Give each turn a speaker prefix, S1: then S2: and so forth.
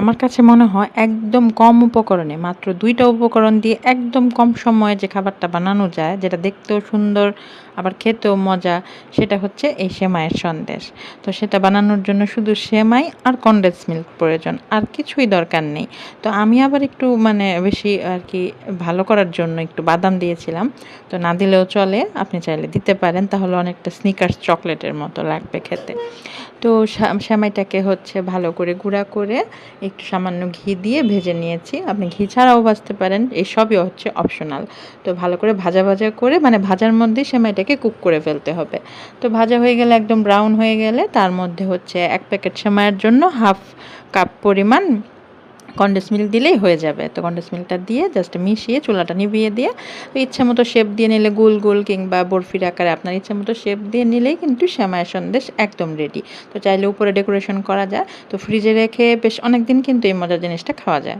S1: আমার কাছে মনে হয় একদম কম উপকরণে, মাত্র দুইটা উপকরণ দিয়ে একদম কম সময়ে যে খাবারটা বানানো যায়, যেটা দেখতেও সুন্দর, আবার খেতেও মজা, সেটা হচ্ছে এই সেমাইয়ের সন্দেশ। তো সেটা বানানোর জন্য শুধু সেমাই আর কনডেন্স মিল্ক প্রয়োজন, আর কিছুই দরকার নেই। তো আমি আবার একটু মানে বেশি আর কি ভালো করার জন্য একটু বাদাম দিয়েছিলাম, তো না দিলেও চলে, আপনি চাইলে দিতে পারেন, তাহলে অনেকটা স্নিকার্স চকলেটের মতো লাগবে খেতে। তো সেমাইটাকে হচ্ছে ভালো করে গুঁড়া করে একটু সামান্য ঘি দিয়ে ভেজে নিয়েছি। আপনি ঘি ছাড়াও ভাজতে পারেন এসবই সবই হচ্ছে অপশনাল তো ভালো করে ভাজা ভাজা করে মানে ভাজার মধ্যেই সেমাইটাকে কুক করে ফেলতে হবে। তো ভাজা হয়ে গেলে একদম ব্রাউন হয়ে গেলে, তার মধ্যে হচ্ছে এক প্যাকেট সেমাইয়ের জন্য হাফ কাপ পরিমাণ কন্ডেন্স মিল্ক দিলেই হয়ে যাবে। তো কন্ডেন্স মিল্কটা দিয়ে জাস্ট মিশিয়ে চুলাটা নিভিয়ে দিয়ে, তো ইচ্ছে মতো শেপ দিয়ে নিলে গোল গোল কিংবা বরফির আকারে আপনার ইচ্ছে মতো শেপ দিয়ে নিলেই কিন্তু শ্যামায় সন্দেশ একদম রেডি তো চাইলে উপরে ডেকোরেশন করা যায়। তো ফ্রিজে রেখে বেশ অনেক দিন কিন্তু এই মজার জিনিসটা খাওয়া যায়।